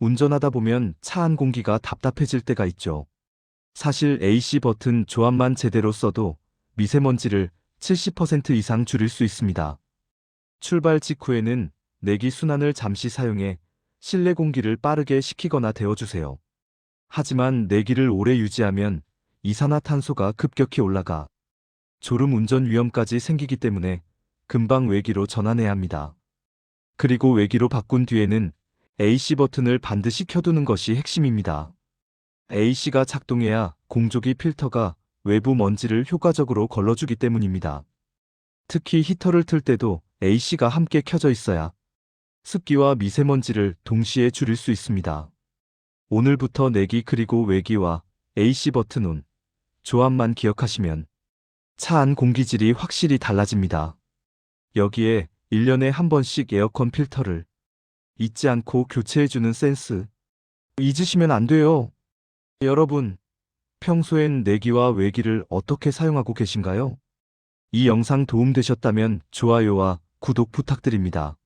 운전하다 보면 차 안 공기가 답답해질 때가 있죠. 사실 AC 버튼 조합만 제대로 써도 미세먼지를 70% 이상 줄일 수 있습니다. 출발 직후에는 내기 순환을 잠시 사용해 실내 공기를 빠르게 식히거나 데워주세요. 하지만 내기를 오래 유지하면 이산화탄소가 급격히 올라가 졸음 운전 위험까지 생기기 때문에 금방 외기로 전환해야 합니다. 그리고 외기로 바꾼 뒤에는 AC 버튼을 반드시 켜두는 것이 핵심입니다. AC가 작동해야 공조기 필터가 외부 먼지를 효과적으로 걸러주기 때문입니다. 특히 히터를 틀 때도 AC가 함께 켜져 있어야 습기와 미세먼지를 동시에 줄일 수 있습니다. 오늘부터 내기 그리고 외기와 AC 버튼 온 조합만 기억하시면 차 안 공기질이 확실히 달라집니다. 여기에 1년에 한 번씩 에어컨 필터를 잊지 않고 교체해주는 센스. 잊으시면 안 돼요. 여러분, 평소엔 내기와 외기를 어떻게 사용하고 계신가요? 이 영상 도움되셨다면 좋아요와 구독 부탁드립니다.